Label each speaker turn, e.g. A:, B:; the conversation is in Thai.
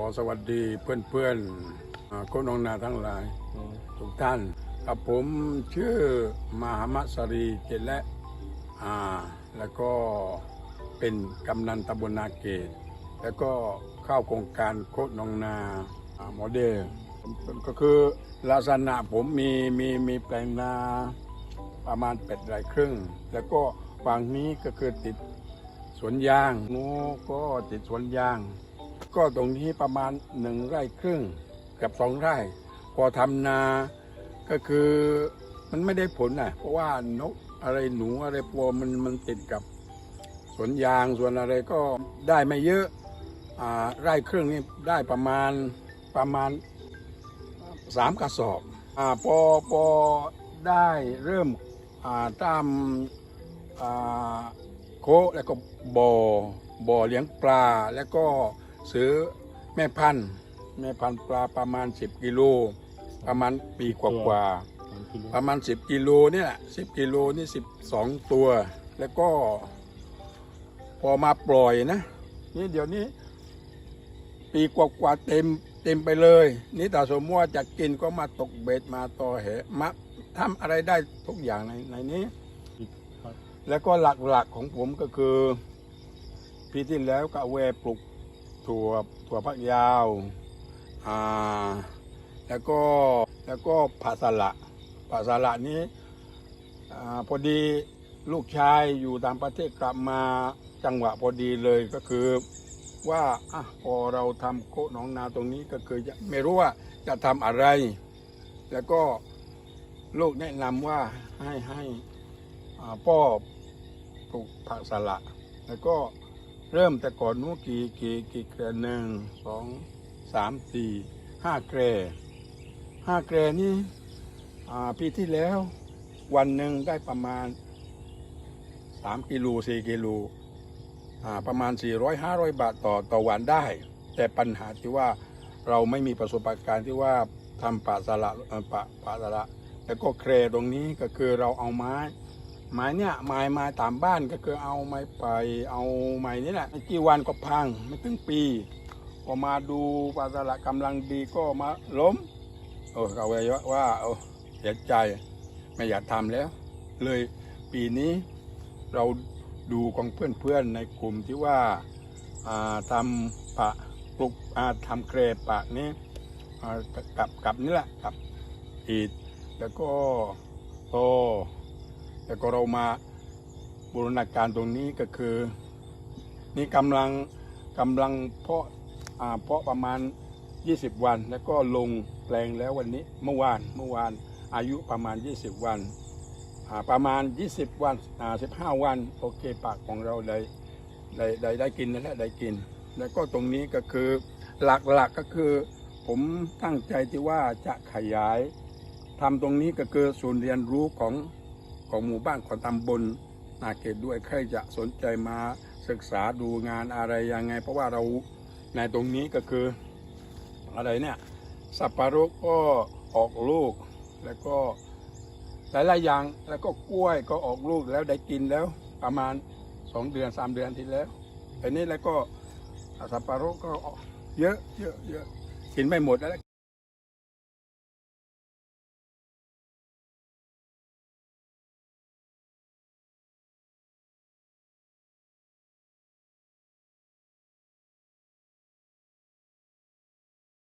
A: อสวัสดีเพื่อนๆอ่าคนน้องนาทั้งหลายทุกท่านกับผมชื่อมหามัสรีเกตและอ่าแล้วก็เป็นกำนันตำบลนาเกต แล้วก็เข้าโครงการโคดน้องนาอ่าโมเดลก็คือลักษณะผมมีมีมีแปลงนาประมาณเป็ดไร่ครึ่ง แล้วก็ฝั่งนี้ก็คือติดสวนยางนู้นก็ติดสวนยาง ก็ตรงนี้ประมาณหนึ่งไร่ครึ่งกับสองไร่ พอทำนาก็คือมันไม่ได้ผลนะเพราะว่านกอะไรหนูอะไรปัวมันมันติดกับสวนยางส่วนอะไรก็ได้ไม่เยอะอ่าไร่ครึ่งนี่ได้ประมาณประมาณสามกระสอบอาพอพอได้เริ่มอ่าตามอ่าโคแล้วก็บ่อบ่อเลี้ยงปลาแล้วก็ ซื้อแม่พันธุ์แม่พันธุ์ปลาประมาณ 10กิโลประมาณปีกว่าๆประมาณ 10กิโลเนี่ยแหละ10กิโลนี่12 ตัว แล้วก็ พอมาปล่อยนะ นี่เดี๋ยวนี้ ปีกว่าๆเต็มเต็มไปเลย นี่แต่สมมติว่าจะกินก็มาตกเบ็ดมาต่อเหมาทำอะไรได้ทุกอย่างในในนี้ แล้วก็หลักๆของผมก็คือปีที่แล้วก็เวปลูก ถั่วถั่วพักยาวอ่าแล้วก็แล้วก็ผักสละผักสละนี้อพอดีลูกชายอยู่ต่างประเทศกลับมาจังหวะพอดีเลยก็คือว่าอะพอเราทำโคหนองนาตรงนี้ก็คือจะไม่รู้ว่าจะทำอะไร แล้วก็ลูกแนะนำว่าให้ให้พ่อปลูกผักสละแล้วก็ เริ่มแต่ก่อนนู้กี่กี่กี่แกรหนึ่งสองสามสี่ห้าแกรห้าแกรนี่ปีที่แล้ววันหนึ่งได้ประมาณสามกิโลสี่กิโลประมาณ 400 500 บาทต่อต่อวันได้ แต่ปัญหาที่ว่าเราไม่มีประสบการณ์ที่ว่าทำป่าสละป่าป่าสละแล้วก็เครตรงนี้ก็คือเราเอาไม้ ไม้เนี่ยไม้ม้ตามบ้านก็คือเอาไม้ไปเอาไม้นี่แหละไม่กี่วันก็พังไม่ถึงปีพอมาดูป่าสละกำลังดีก็มาล้มโอ้เอาไว้ว่าโอ้เสียใจไม่อยากทำแล้ว เลยปีนี้เราดูของเพื่อนๆในกลุ่มที่ว่าทำปะปลูกอาทำเครปะนี้อ่กับกับนี่แหละกับอีดแล้วก็โต แล้วก็เรามาบูรณาการตรงนี้ก็คือ นี่กำลังกำลังเพาะเพาะประมาณ 20 วัน แล้วก็ลงแปลงแล้ววันนี้เมื่อวานเมื่อวานอายุประมาณ 20 วันประมาณ 20 วัน15 วัน โอเคปากของเราได้ได้ได้ได้กินนั่นแหละได้กิน แล้วก็ตรงนี้ก็คือหลักๆก็คือ ผมตั้งใจที่ว่าจะขยายทำตรงนี้ก็คือศูนย์เรียนรู้ของ ของหมู่บ้านของตำบลนาเกตด้วยใครจะสนใจมาศึกษาดูงานอะไรยังไง เพราะว่าเราในตรงนี้ก็คืออะไรเนี่ยสับปะรดก็ออกลูกแล้วก็หลายๆอย่าง แล้วก็กล้วยก็ออกลูกแล้วได้กินแล้วประมาณสองเดือนสามเดือนที่แล้วอันนี้แล้วก็สับปะรดก็ออกเยอะเยอะเยอะกินไม่หมดแล้ว